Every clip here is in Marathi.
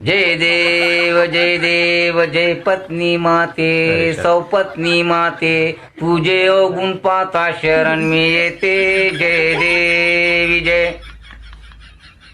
जय देव जय देव जय पत्नी माते सौपत्नी माते तुझे अवगुण पाता शरण मी येते जय देवी जय.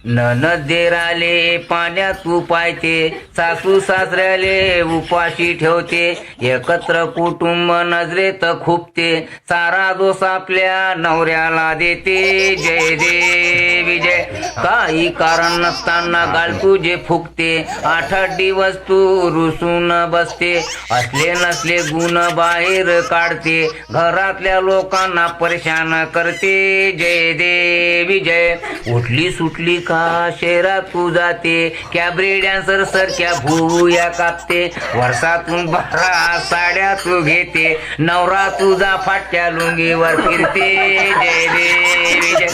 ननदेराले पाण्यात तू पायते सासू सासऱ्याले उपाशी ठेवते एकत्र कुटुंब नजरेत खुपते सारा दोष आपल्या नवऱ्याला देते जय देवी जय. काही कारण नसताना गाल तुझे फुकते आठ आठ दिवस तू रुसून बसते. असले नसले गुण बाहेर काढते घरातल्या लोकांना परेशान करते जय देवी. विजय उठली सुटली का शेरा तू जाते. कॅबरे डान्सर सारख्या भूया कापते. वर्षातून बारा साड्या तू घेते. नवरा तुझा फाटक्या लुंगीवर फिरते. जय देवी जय.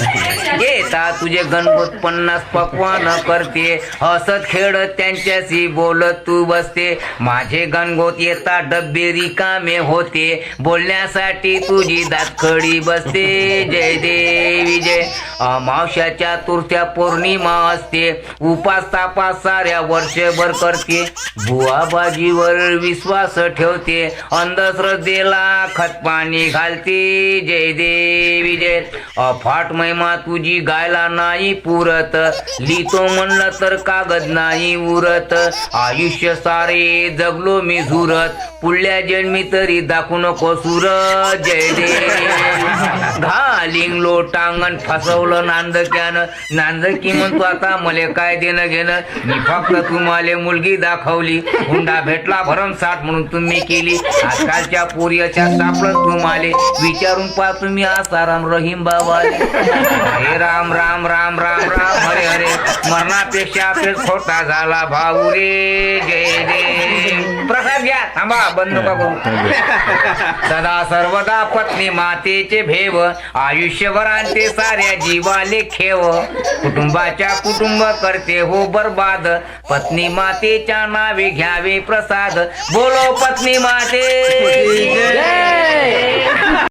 घेता तुझे गणपत पन्नास पकवान करते. हसत खेळत त्यांच्याशी बोलत तू बसते. माझे गणगोत येता डब्बे रिकामे होते. बोलण्यासाठी तुझी दातखडी बसते. जय देवी जय. अमावश्याच्या तुरत्या पौर्णिमा असते. उपास तापास साऱ्या वर्षभर करते. भुवाबाजीवर विश्वास ठेवते. अंधश्रद्धेला खतपाणी घालते. जय देवी जय. अफाट महिमा तुझी गायला नाही पुरत. लिहितो म्हणलं तर कागद नाही उरत. आयुष्य सारे जगलो मी झुरत. पुढल्या जन्मी तरी दाखवू नको सुरत. जय देव. लिंगलो लोटांगण फसवलं नांदक्यानं. नांदकी म्हणतो आता मले काय देणं घेणं? मी फक्त तुम्हाला मुलगी दाखवली. हुंडा भेटला भरमसाठ म्हणून तुम्ही केली. आजकालच्या पोरियाच्या सापडत तुम्हाला. विचारून पा तुम्ही असा राम रहीम बाबा हे राम राम राम राम राम हरे हरे. मरणापेक्षा आपले छोटा झाला भाऊ रे जय. देव प्रसाद घ्या. थांबा बंद नका करू. सदा सर्वदा पत्नी मातेचे भेव आयुष्यभर आणते साऱ्या जीवाले खेव. कुटुंबाच्या कुटुंब करते हो बर्बाद. पत्नी मातेच्या नावे घ्यावे प्रसाद. बोलो पत्नी माते.